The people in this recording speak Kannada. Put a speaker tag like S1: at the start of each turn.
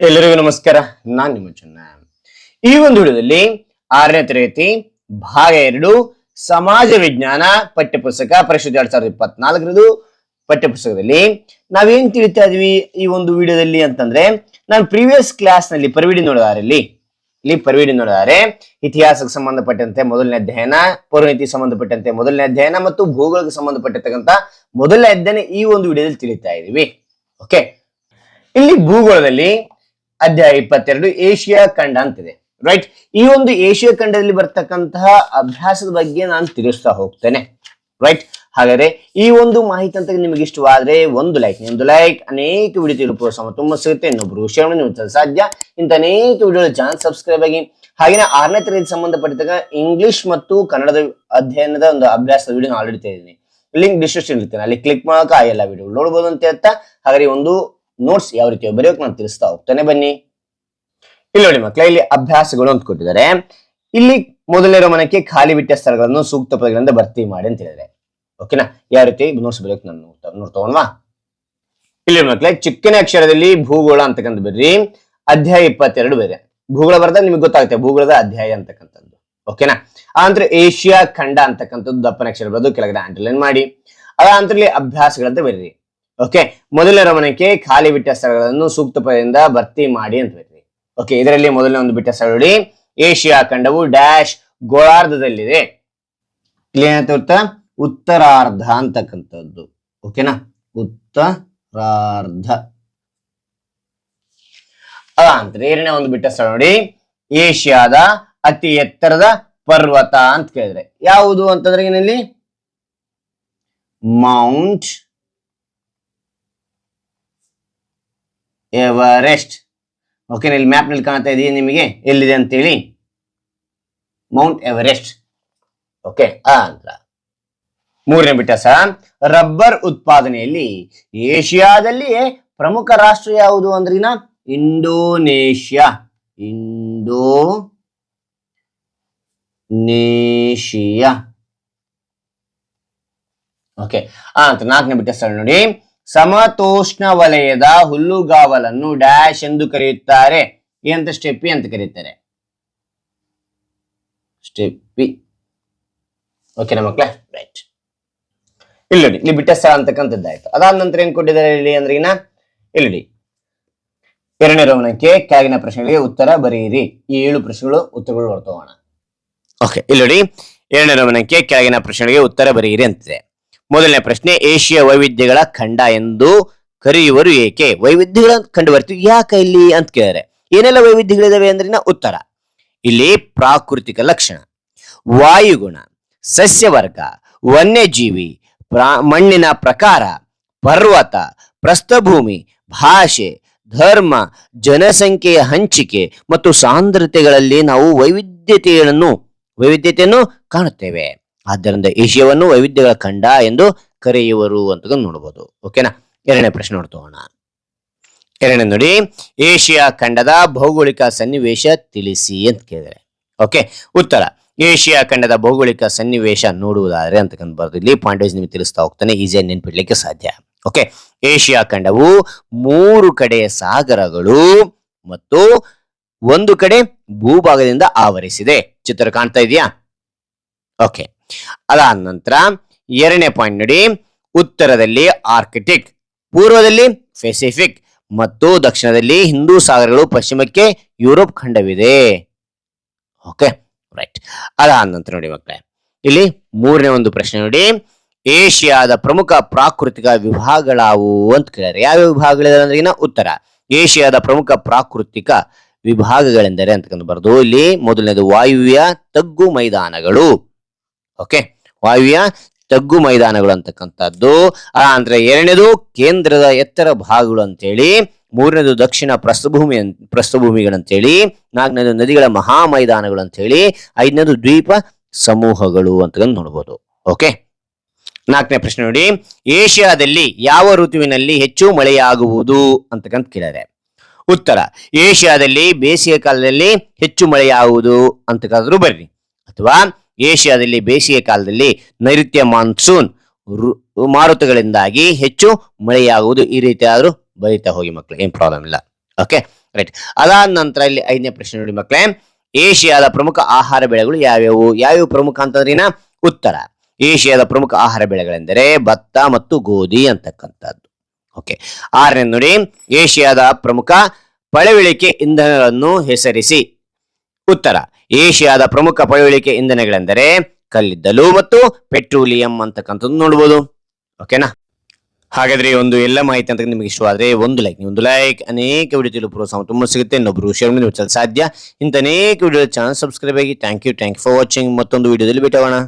S1: ಎಲ್ಲರಿಗೂ ನಮಸ್ಕಾರ, ನಾನ್ ನಿಮ್ಮ ಚೆನ್ನ. ಈ ಒಂದು ವಿಡಿಯೋದಲ್ಲಿ ಆರನೇ ತರಗತಿ, ಭಾಗ ಎರಡು, ಸಮಾಜ ವಿಜ್ಞಾನ ಪಠ್ಯಪುಸ್ತಕ ಪರಿಷತ್ ಎರಡ್ ಸಾವಿರದ ಇಪ್ಪತ್ನಾಲ್ಕರದು ಪಠ್ಯಪುಸ್ತಕದಲ್ಲಿ ನಾವೇನ್ ತಿಳಿತಾ ಇದೀವಿ ಈ ಒಂದು ವಿಡಿಯೋದಲ್ಲಿ ಅಂತಂದ್ರೆ, ನಾನು ಪ್ರೀವಿಯಸ್ ಕ್ಲಾಸ್ನಲ್ಲಿ ಪರಿವಿಡಿ ನೋಡಿದಾರೆ ಇಲ್ಲಿ ಇಲ್ಲಿ ಪರಿವಿಡಿ ನೋಡಿದಾರೆ, ಇತಿಹಾಸಕ್ಕೆ ಸಂಬಂಧಪಟ್ಟಂತೆ ಮೊದಲನೇ ಅಧ್ಯಯನ ಪೌರನೀತಿ ಸಂಬಂಧಪಟ್ಟಂತೆ ಮೊದಲನೇ ಅಧ್ಯಯನ ಮತ್ತು ಭೂಗೋಳಕ್ಕೆ ಸಂಬಂಧಪಟ್ಟಿರ್ತಕ್ಕಂಥ ಮೊದಲನೇ ಅಧ್ಯಯನ ಈ ಒಂದು ವಿಡಿಯೋದಲ್ಲಿ ತಿಳಿತಾ ಇದೀವಿ. ಓಕೆ ಇಲ್ಲಿ ಭೂಗೋಳದಲ್ಲಿ ಅಧ್ಯಾಯ ಇಪ್ಪತ್ತೆರಡು ಏಷ್ಯಾ ಖಂಡ ಅಂತಿದೆ. ರೈಟ್ ಈ ಒಂದು ಏಷ್ಯಾ ಖಂಡದಲ್ಲಿ ಬರ್ತಕ್ಕಂತಹ ಅಭ್ಯಾಸದ ಬಗ್ಗೆ ನಾನು ತಿಳಿಸ್ತಾ ಹೋಗ್ತೇನೆ. ರೈಟ್ ಹಾಗಾದ್ರೆ ಈ ಒಂದು ಮಾಹಿತಿ ಅಂತ ನಿಮಗೆ ಇಷ್ಟವಾದ್ರೆ ಒಂದು ಲೈಕ್ ಒಂದು ಲೈಕ್ ಅನೇಕ ವಿಡಿಯೋ ತಿಳಿದು ಪ್ರೋತ್ಸಾಹ ತುಂಬ ಸಿಗುತ್ತೆ. ಇನ್ನೊಬ್ರು ವಿಷಯವನ್ನು ನಿಮ್ಗೆ ಸಾಧ್ಯ. ಇಂಥ ಅನೇಕ ವಿಡಿಯೋ ಚಾನಲ್ ಸಬ್ಸ್ಕ್ರೈಬ್ ಆಗಿ ಹಾಗೆ ಆರನೇ ತರಗತಿ ಸಂಬಂಧಪಟ್ಟಾಗ ಇಂಗ್ಲಿಷ್ ಮತ್ತು ಕನ್ನಡದ ಅಧ್ಯಯನದ ಒಂದು ಅಭ್ಯಾಸದ ವಿಡಿಯೋ ಆಲ್ರೆಡಿ ತೆಗೆದಿದ್ದೀನಿ. ಲಿಂಕ್ ಡಿಸ್ಕ್ರಿಪ್ಷನ್ ಇರ್ತೇನೆ ಅಲ್ಲಿ ಕ್ಲಿಕ್ ಮಾಡಕ ಎಲ್ಲ ವಿಡಿಯೋ ನೋಡ್ಬೋದು ಅಂತ ಹೇಳ್ತಾ, ಹಾಗಾದ್ರೆ ಒಂದು ನೋಟ್ಸ್ ಯಾವ ರೀತಿ ಬರೆಯೋಕೆ ನಾನು ತಿಳಿಸ್ತಾ ಹೋಗ್ತಾನೆ. ಬನ್ನಿ. ಇಲ್ಲಿ ನೋಡಿ ಮಕ್ಕಳ ಇಲ್ಲಿ ಅಭ್ಯಾಸಗಳು ಅಂತ ಕೊಟ್ಟಿದ್ದಾರೆ. ಇಲ್ಲಿ ಮೊದಲನೇ ರೋಮನಕ್ಕೆ ಖಾಲಿ ಬಿಟ್ಟ ಸ್ಥಳಗಳನ್ನು ಸೂಕ್ತ ಪದಗಳಿಂದ ಭರ್ತಿ ಮಾಡಿ ಅಂತ ಹೇಳಿದ್ರೆ ಓಕೆನಾ ಯಾವ ರೀತಿ? ನೋಟ್ಸ್ ಬರೆಯೋಕೆ ನಾನು ನೋಡ್ತಾ ಇಲ್ಲಿ ಮಕ್ಕಳೇ ಚಿಕ್ಕನೇ ಅಕ್ಷರದಲ್ಲಿ ಭೂಗೋಳ ಅಂತಕ್ಕಂಥ ಬರ್ರಿ. ಅಧ್ಯಾಯ ಇಪ್ಪತ್ತೆರಡು ಬೇರೆ ಭೂಗೋಳ ಬರ್ದಾಗ ನಿಮ್ಗೆ ಗೊತ್ತಾಗುತ್ತೆ. ಭೂಗೋಳದ ಅಧ್ಯಾಯ ಅಂತಕ್ಕಂಥದ್ದು. ಓಕೆನಾ ಆ ನಂತರ ಏಷ್ಯಾ ಖಂಡ ಅಂತಕ್ಕಂಥದ್ದು ದಪ್ಪನ ಅಕ್ಷರ ಬರೋದು ಕೆಳಗಡೆ ಅಂಡರ್ಲೈನ್ ಮಾಡಿ. ಅದ ನಂತರ ಇಲ್ಲಿ ಅಭ್ಯಾಸಗಳಂತ ಬರೀರಿ. ಓಕೆ ಮೊದಲ ರಮಣಕ್ಕೆ ಖಾಲಿ ಬಿಟ್ಟ ಸ್ಥಳಗಳನ್ನು ಸೂಕ್ತ ಪದದಿಂದ ಭರ್ತಿ ಮಾಡಿ ಅಂತ ಹೇಳ್ರಿ ಓಕೆ ಇದರಲ್ಲಿ ಮೊದಲನೇ ಒಂದು ಬಿಟ್ಟ ಸ್ಥಳ ನೋಡಿ. ಏಷ್ಯಾ ಖಂಡವು ಡ್ಯಾಶ್ ಗೋಳಾರ್ಧದಲ್ಲಿದೆ. ಗೊತ್ತಾ? ಉತ್ತರಾರ್ಧ ಅಂತಕ್ಕಂಥದ್ದು. ಓಕೆನಾ ಉತ್ತರಾರ್ಧ. ಅಂತ ಎರಡನೇ ಒಂದು ಬಿಟ್ಟ ಸ್ಥಳ ನೋಡಿ. ಏಷ್ಯಾದ ಅತಿ ಎತ್ತರದ ಪರ್ವತ ಅಂತ ಕೇಳಿದ್ರೆ. ಯಾವುದು ಅಂತಂದ್ರೆ ಏನಲ್ಲಿ? ಮೌಂಟ್ ಎವರೆಸ್ಟ್ ಓಕೆ ಇಲ್ಲಿ ಮ್ಯಾಪ್ನಲ್ಲಿ ಕಾಣ್ತಾ ಇದೆಯಾ ನಿಮಗೆ? ಎಲ್ಲಿದೆ ಅಂತೇಳಿ? ಮೌಂಟ್ ಎವರೆಸ್ಟ್ ಓಕೆ ಆ ಅಂತ ಮೂರನೇ ಸರ್ ರಬ್ಬರ್ ಉತ್ಪಾದನೆಯಲ್ಲಿ ಏಷ್ಯಾದಲ್ಲಿಯೇ ಪ್ರಮುಖ ರಾಷ್ಟ್ರ ಯಾವುದು ಅಂದ್ರಿನ ಇಂಡೋನೇಷ್ಯಾ. ಇಂಡೋ ನೇಷಿಯಾ ಓಕೆ ಆ ಅಂತ ನಾಲ್ಕನೇ ಬಿಟ್ಟ ಸ್ಥಳ ನೋಡಿ. ಸಮತೋಷ್ಣ ವಲಯದ ಹುಲ್ಲುಗಾವಲನ್ನು ಡ್ಯಾಶ್ ಎಂದು ಕರೆಯುತ್ತಾರೆ. ಏನಂತ ಸ್ಟೆಪ್ಪಿ ಅಂತ ಕರೀತಾರೆ. ಸ್ಟೆಪ್ಪಿ ಓಕೆನಾ ಮಕ್ಕಳೇ ರೈಟ್ ಇಲ್ಲಿ ನೋಡಿ, ಇಲ್ಲಿ ಬಿಟ್ಟ ಸ್ಥಳ ಅಂತಕ್ಕಂಥದ್ದಾಯ್ತು. ಅದಾದ ನಂತರ ಏನ್ ಕೊಟ್ಟಿದ್ದಾರೆ ಇಲ್ಲಿ ಅಂದ್ರೆ ಇಲ್ಲಿ ಎರಡನೇ ರೋಮನಕ್ಕೆ ಕೆಳಗಿನ ಪ್ರಶ್ನೆಗಳಿಗೆ ಉತ್ತರ ಬರೆಯಿರಿ. ಈ ಏಳು ಪ್ರಶ್ನೆಗಳು, ಉತ್ತರಗಳು ಬರ್ತೋಣ ಓಕೆ ಇಲ್ಲಿ ನೋಡಿ. ಎರಡನೇ ರೋಮನಕ್ಕೆ ಕೆಳಗಿನ ಪ್ರಶ್ನೆಗಳಿಗೆ ಉತ್ತರ ಬರೆಯಿರಿ ಅಂತಿದೆ. ಮೊದಲನೇ ಪ್ರಶ್ನೆ, ಏಷ್ಯಾ ವೈವಿಧ್ಯಗಳ ಖಂಡ ಎಂದು ಕರೆಯುವರು ಏಕೆ? ವೈವಿಧ್ಯಗಳ ಕಂಡು ಬರ್ತೀವಿ ಯಾಕೆ ಇಲ್ಲಿ ಅಂತ ಕೇಳಿದರೆ, ಏನೆಲ್ಲ ವೈವಿಧ್ಯಗಳಿದಾವೆ ಅಂದ್ರೆ ಉತ್ತರ. ಇಲ್ಲಿ ಪ್ರಾಕೃತಿಕ ಲಕ್ಷಣ, ವಾಯುಗುಣ, ಸಸ್ಯವರ್ಗ, ವನ್ಯಜೀವಿ, ಪ್ರಾ- ಮಣ್ಣಿನ ಪ್ರಕಾರ, ಪರ್ವತ, ಪ್ರಸ್ಥಭೂಮಿ, ಭಾಷೆ, ಧರ್ಮ, ಜನಸಂಖ್ಯೆಯ ಹಂಚಿಕೆ ಮತ್ತು ಸಾಂದ್ರತೆಗಳಲ್ಲಿ ನಾವು ವೈವಿಧ್ಯತೆಯನ್ನು ವೈವಿಧ್ಯತೆಯನ್ನು ಕಾಣುತ್ತೇವೆ. ಆದ್ದರಿಂದ ಏಷ್ಯಾವನ್ನು ವೈವಿಧ್ಯಗಳ ಖಂಡ ಎಂದು ಕರೆಯುವರು ಅಂತ ನೋಡಬಹುದು ಓಕೆನಾ ಎರಡನೇ ಪ್ರಶ್ನೆ ನೋಡ್ತೋಣ. ಎರಡನೇ ನೋಡಿ, ಏಷ್ಯಾ ಖಂಡದ ಭೌಗೋಳಿಕ ಸನ್ನಿವೇಶ ತಿಳಿಸಿ ಅಂತ ಕೇಳಿದರೆ ಓಕೆ ಉತ್ತರ. ಏಷ್ಯಾ ಖಂಡದ ಭೌಗೋಳಿಕ ಸನ್ನಿವೇಶ ನೋಡುವುದಾದ್ರೆ ಅಂತಕ್ಕಂಥ ಬರೆದು ಇಲ್ಲಿ ಪಾಯಿಂಟ್ ನಿಮಗೆ ತಿಳಿಸ್ತಾ ಹೋಗ್ತಾನೆ ಈಸಿಯಾಗಿ ನೆನ್ಪಿಡ್ಲಿಕ್ಕೆ ಸಾಧ್ಯ. ಓಕೆ ಏಷ್ಯಾ ಖಂಡವು ಮೂರು ಕಡೆ ಸಾಗರಗಳು ಮತ್ತು ಒಂದು ಕಡೆ ಭೂಭಾಗದಿಂದ ಆವರಿಸಿದೆ. ಚಿತ್ರ ಕಾಣ್ತಾ ಇದೆಯಾ? ಓಕೆ ಅದಾದ ನಂತರ ಎರಡನೇ ಪಾಯಿಂಟ್ ನೋಡಿ, ಉತ್ತರದಲ್ಲಿ ಆರ್ಕಿಟಿಕ್ ಪೂರ್ವದಲ್ಲಿ ಪೆಸಿಫಿಕ್ ಮತ್ತು ದಕ್ಷಿಣದಲ್ಲಿ ಹಿಂದೂ ಸಾಗರಗಳು, ಪಶ್ಚಿಮಕ್ಕೆ ಯುರೋಪ್ ಖಂಡವಿದೆ. ಓಕೆ ರೈಟ್ ಅದಾದ ನಂತರ ನೋಡಿ ಮಕ್ಕಳೇ, ಇಲ್ಲಿ ಮೂರನೇ ಒಂದು ಪ್ರಶ್ನೆ ನೋಡಿ, ಏಷ್ಯಾದ ಪ್ರಮುಖ ಪ್ರಾಕೃತಿಕ ವಿಭಾಗಗಳಾವು ಅಂತ ಕೇಳಿದ್ರೆ, ಯಾವ ವಿಭಾಗಗಳಿದೆ ಅಂದ್ರೆ ಉತ್ತರ. ಏಷ್ಯಾದ ಪ್ರಮುಖ ಪ್ರಾಕೃತಿಕ ವಿಭಾಗಗಳೆಂದರೆ ಅಂತಕ್ಕಂಥ ಬರೆದು, ಇಲ್ಲಿ ಮೊದಲನೇದು ವಾಯುವ್ಯ, ತಗ್ಗು ಮೈದಾನಗಳು. ಓಕೆ ವಾಯುವ್ಯ ತಗ್ಗು ಮೈದಾನಗಳು ಅಂತಕ್ಕಂಥದ್ದು. ಅಂದ್ರೆ ಎರಡನೇದು ಕೇಂದ್ರದ ಎತ್ತರ ಭಾಗಗಳು ಅಂತೇಳಿ, ಮೂರನೇದು ದಕ್ಷಿಣ ಪ್ರಸ್ಥಭೂಮಿ ಪ್ರಸ್ಥಭೂಮಿಗಳಂತೇಳಿ, ನಾಲ್ಕನೇದು ನದಿಗಳ ಮಹಾ ಮೈದಾನಗಳು ಅಂತ ಹೇಳಿ ಐದನೇದು ದ್ವೀಪ ಸಮೂಹಗಳು ಅಂತ ನೋಡ್ಬೋದು. ಓಕೆ ನಾಲ್ಕನೇ ಪ್ರಶ್ನೆ ನೋಡಿ. ಏಷ್ಯಾದಲ್ಲಿ ಯಾವ ಋತುವಿನಲ್ಲಿ ಹೆಚ್ಚು ಮಳೆಯಾಗುವುದು ಅಂತಕ್ಕಂತ ಕೇಳಿದೆ. ಉತ್ತರ. ಏಷ್ಯಾದಲ್ಲಿ ಬೇಸಿಗೆ ಕಾಲದಲ್ಲಿ ಹೆಚ್ಚು ಮಳೆಯಾಗುವುದು ಅಂತಕ್ಕಾದ್ರೂ ಬರ್ರಿ. ಅಥವಾ ಏಷ್ಯಾದಲ್ಲಿ, ಬೇಸಿಗೆ ಕಾಲದಲ್ಲಿ ನೈಋತ್ಯ ಮಾನ್ಸೂನ್ ಮಾರುತಗಳಿಂದಾಗಿ ಹೆಚ್ಚು ಮಳೆಯಾಗುವುದು ಈ ರೀತಿಯಾದರೂ ಬರೀತಾ ಹೋಗಿ ಮಕ್ಕಳು ಏನು ಪ್ರಾಬ್ಲಮ್ ಇಲ್ಲ. ಓಕೆ ರೈಟ್ ಅದಾದ ನಂತರ ಇಲ್ಲಿ ಐದನೇ ಪ್ರಶ್ನೆ ನೋಡಿ ಮಕ್ಕಳೇ ಏಷ್ಯಾದ ಪ್ರಮುಖ ಆಹಾರ ಬೆಳೆಗಳು ಯಾವ್ಯಾವು? ಯಾವ್ಯಾವ ಪ್ರಮುಖ ಅಂತಂದ್ರಿನ ಉತ್ತರ. ಏಷ್ಯಾದ ಪ್ರಮುಖ ಆಹಾರ ಬೆಳೆಗಳೆಂದರೆ ಭತ್ತ ಮತ್ತು ಗೋಧಿ ಅಂತಕ್ಕಂಥದ್ದು. ಓಕೆ ಆರನೇ ನೋಡಿ, ಏಷ್ಯಾದ ಪ್ರಮುಖ ಪಳವಳಿಕೆ ಇಂಧನಗಳನ್ನು ಹೆಸರಿಸಿ. ಉತ್ತರ. ಏಷ್ಯಾದ ಪ್ರಮುಖ ಪಳವಳಿಕೆ ಇಂಧನಗಳೆಂದರೆ ಕಲ್ಲಿದ್ದಲು ಮತ್ತು ಪೆಟ್ರೋಲಿಯಂ ಅಂತಕ್ಕಂಥದ್ದು ನೋಡ್ಬೋದು. ಓಕೆನಾ? ಹಾಗಾದ್ರೆ ಒಂದು ಎಲ್ಲ ಮಾಹಿತಿ ಅಂತ ನಿಮಗೆ ಇಷ್ಟವಾದ್ರೆ ಒಂದು ಲೈಕ್ ಒಂದು ಲೈಕ್ ಅನೇಕ ವಿಡಿಯೋ ತಿಳಿದು ಪ್ರೋತ್ಸಾಹ ತುಂಬ ಸಿಗುತ್ತೆ. ಇನ್ನೊಬ್ರು ಶೇರ್ ಮಾಡಿ ಸಾಧ್ಯ. ಇಂಥ ಅನೇಕ ವಿಡಿಯೋ ಚಾನಲ್ ಸಬ್ಸ್ಕ್ರೈಬ್ ಆಗಿ. Thank you thank you for watching ಮತ್ತೊಂದು ವಿಡಿಯೋದಲ್ಲಿ ಭೇಟಿ ಆಗೋಣ